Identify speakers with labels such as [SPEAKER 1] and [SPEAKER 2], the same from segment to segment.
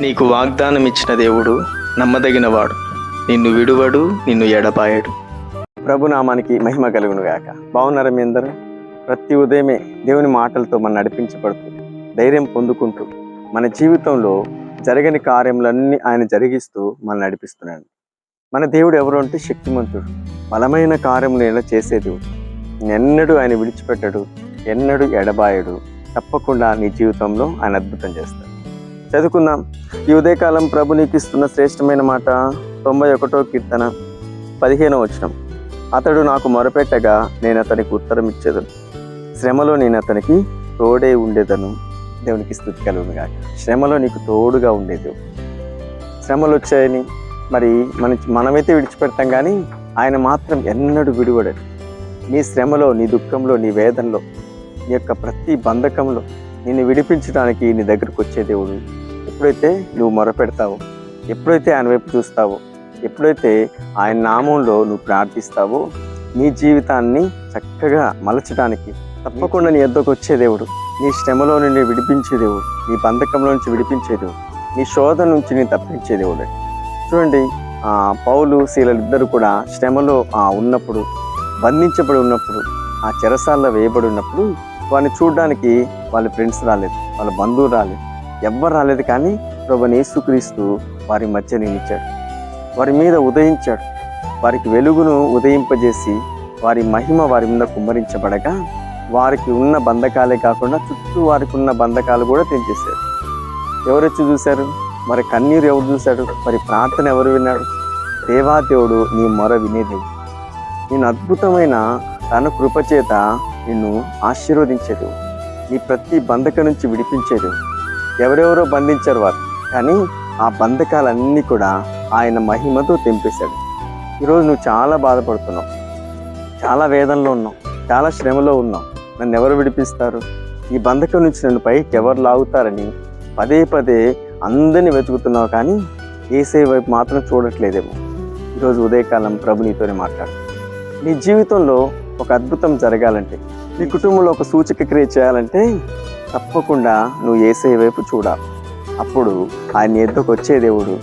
[SPEAKER 1] నీకు వాగ్దానం ఇచ్చిన దేవుడు నమ్మదగినవాడు. నిన్ను విడువడు నిన్ను ఎడపాయడు
[SPEAKER 2] ప్రభునామానికి మహిమ కలుగునుగాక బాగున్నారా మీ అందరూ? ప్రతి ఉదయమే దేవుని మాటలతో మనం నడిపించబడుతూ ధైర్యం పొందుకుంటూ మన జీవితంలో జరగని కార్యములన్నీ ఆయన జరిగిస్తూ మనం నడిపిస్తున్నాడు. మన దేవుడు ఎవరు అంటే శక్తిమంతుడు. బలమైన కార్యములు ఎలా చేసేది ఎన్నడూ ఆయన విడిచిపెట్టడు ఎన్నడూ ఎడబాయడు. తప్పకుండా నీ జీవితంలో ఆయన అద్భుతం చేస్తాడు. చదువుకుందాం. ఈ ఉదయకాలం ప్రభు నీకు ఇస్తున్న శ్రేష్టమైన మాట తొంభై ఒకటో కీర్తన పదిహేనో వచనం. అతడు నాకు మొరపెట్టగా నేను అతనికి ఉత్తరం ఇచ్చేదను. శ్రమలో నేను అతనికి తోడే ఉండేదను. దేవునికి స్థుతి కలుగును కాక శ్రమలో నీకు తోడుగా ఉండేది. శ్రమలు వచ్చాయని మరి మన మనమైతే విడిచిపెడతాం కానీ ఆయన మాత్రం ఎన్నడూ విడివడడు. నీ శ్రమలో నీ దుఃఖంలో నీ వేదనలో నీ యొక్క ప్రతి బంధకంలో నిన్ను విడిపించడానికి నీ దగ్గరకు వచ్చే దేవుడు ఎప్పుడైతే నువ్వు మొరపెడతావో ఎప్పుడైతే ఆయన వైపు చూస్తావో ఎప్పుడైతే ఆయన నామంలో నువ్వు ప్రార్థిస్తావో నీ జీవితాన్ని చక్కగా మలచడానికి తప్పకుండా నీ ఎద్దకు వచ్చే దేవుడు నీ శ్రమలో నుండి విడిపించే దేవుడు నీ బంధకంలో నుంచి విడిపించే దేవుడు నీ శోధన నుంచి నీ తప్పించే దేవుడు. చూడండి ఆ, పౌలు శీలలు ఇద్దరు కూడా శ్రమలో ఆ, ఉన్నప్పుడు బంధించబడి ఉన్నప్పుడు ఆ చెరసాల్లో వేయబడి ఉన్నప్పుడు వారిని చూడడానికి వాళ్ళ ఫ్రెండ్స్ రాలేదు వాళ్ళ బంధువులు రాలేదు. ఎవ్వరు రాలేదు కానీ ప్రభు యేసుక్రీస్తు వారి మధ్య నిలిచాడు. వారి మీద ఉదయించాడు. వారికి వెలుగును ఉదయింపజేసి వారి మహిమ వారి మీద కుమ్మరించబడగా వారికి ఉన్న బంధకాలే కాకుండా చుట్టూ వారికి ఉన్న బంధకాలు కూడా తెంచేశారు. ఎవరొచ్చి చూశారు? మరి కన్నీరు ఎవరు చూశాడు మరి ప్రార్థన ఎవరు విన్నాడు? దేవాదేవుడు నీ మొర వినేదేవుడు నేను అద్భుతమైన తన కృపచేత నిన్ను ఆశీర్వదించేదేవు నీ ప్రతి బంధక నుంచి విడిపించేది. ఎవరెవరో బంధించారు వారు. కానీ ఆ బంధకాలన్నీ కూడా ఆయన మహిమతో తెంపేశాడు. ఈరోజు నువ్వు చాలా బాధపడుతున్నావు. చాలా వేదనలో ఉన్నావు. చాలా శ్రమలో ఉన్నావు. నన్ను ఎవరు విడిపిస్తారు? ఈ బంధకం నుంచి నన్ను పైకి ఎవరు లాగుతారని పదే పదే అందరిని వెతుకుతున్నావు కానీ ఏసే వైపు మాత్రం చూడట్లేదేమో. ఈరోజు ఉదయకాలం ప్రభు నీతోనే మాట్లాడు. నీ జీవితంలో ఒక అద్భుతం జరగాలంటే నీ కుటుంబంలో ఒక సూచక క్రియ చేయాలంటే తప్పకుండా నువ్వు ఏసే వైపు చూడాలి అప్పుడు ఆయన ఎద్దుకు వచ్చే దేవుడు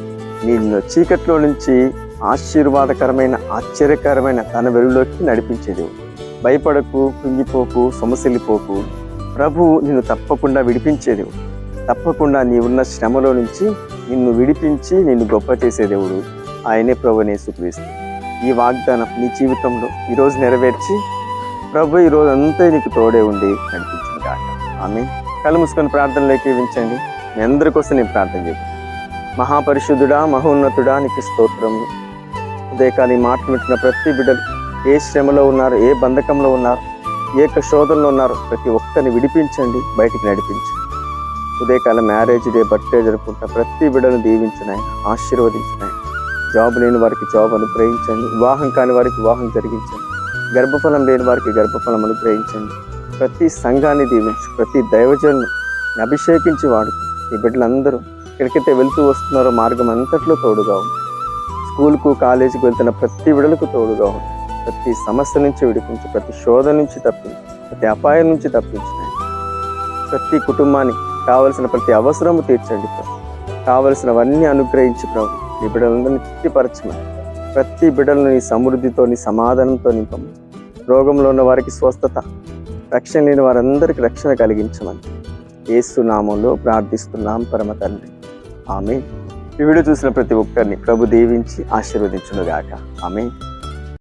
[SPEAKER 2] నిన్ను చీకట్లో నుంచి ఆశీర్వాదకరమైన ఆశ్చర్యకరమైన తన వెలుగులోకి నడిపించే దేవుడు. భయపడకు కుంగిపోకు సొమసిల్లిపోకు. ప్రభువు నిన్ను తప్పకుండా విడిపించే దేవుడు. తప్పకుండా నీ ఉన్న శ్రమలో నుంచి నిన్ను విడిపించి నిన్ను గొప్ప చేసే దేవుడు ఆయనే ప్రభు యేసుక్రీస్తు ఈ వాగ్దానం నీ జీవితంలో ఈరోజు నెరవేర్చి ప్రభు ఈ రోజు అంతా నీకు తోడే ఉండి నడిపించు. ఆమె కళ్ళు మూసుకొని ప్రార్థనలోకి వించండి మీ అందరి కోసం నేను ప్రార్థన చేయండి. మహాపరిశుద్ధుడా మహోన్నతుడా నీకు స్తోత్రము. ఉదయకాలి మాటలు వింటున్న ప్రతి బిడ్డలు ఏ శ్రమలో ఉన్నారు ఏ బంధకంలో ఉన్నారు ఏ యొక్క శోధనలో ఉన్నారు ప్రతి ఒక్కరిని విడిపించండి బయటికి నడిపించండి. ఉదయకాల మ్యారేజ్ డే బర్త్డే జరుపుకుంటున్న ప్రతి బిడ్డను దీవించినాయి ఆశీర్వదించినాయి జాబ్ లేని వారికి జాబ్ అనుగ్రహించండి. వివాహం కాని వారికి వివాహం జరిగించండి. గర్భఫలం లేని వారికి గర్భఫలం అనుగ్రహించండి. ప్రతి సంఘాన్ని దీవించు ప్రతి దైవజన్ను అభిషేకించి వాడుకు ఈ బిడ్డలందరూ ఎక్కడికైతే వెళ్తూ వస్తున్నారో మార్గం అంతట్లో తోడుగా ఉంది స్కూల్కు కాలేజీకి వెళ్తున్న ప్రతి విడలకు తోడుగా ఉంది ప్రతి సమస్య నుంచి విడిపించి ప్రతి శోధ నుంచి తప్పించు ప్రతి అపాయం నుంచి తప్పించు. ప్రతి కుటుంబానికి కావలసిన ప్రతి అవసరము తీర్చండి ప్రభు. కావలసినవన్నీ అనుగ్రహించి ప్రభు. ఈ బిడ్డలందరినీ తృప్తిపరచమని. ప్రతి బిడ్డలను నీ సమృద్ధితో నీ సమాధానంతో నింపము రోగంలో ఉన్న వారికి స్వస్థత రక్షణ లేని వారందరికీ రక్షణ కలిగించమని ఏసునామంలో ప్రార్థిస్తున్నాం పరమ తండ్రి. ఆమె ఈ వీడియో చూసిన ప్రతి ఒక్కరిని ప్రభు దీవించి ఆశీర్వదించునుగాక. ఆమె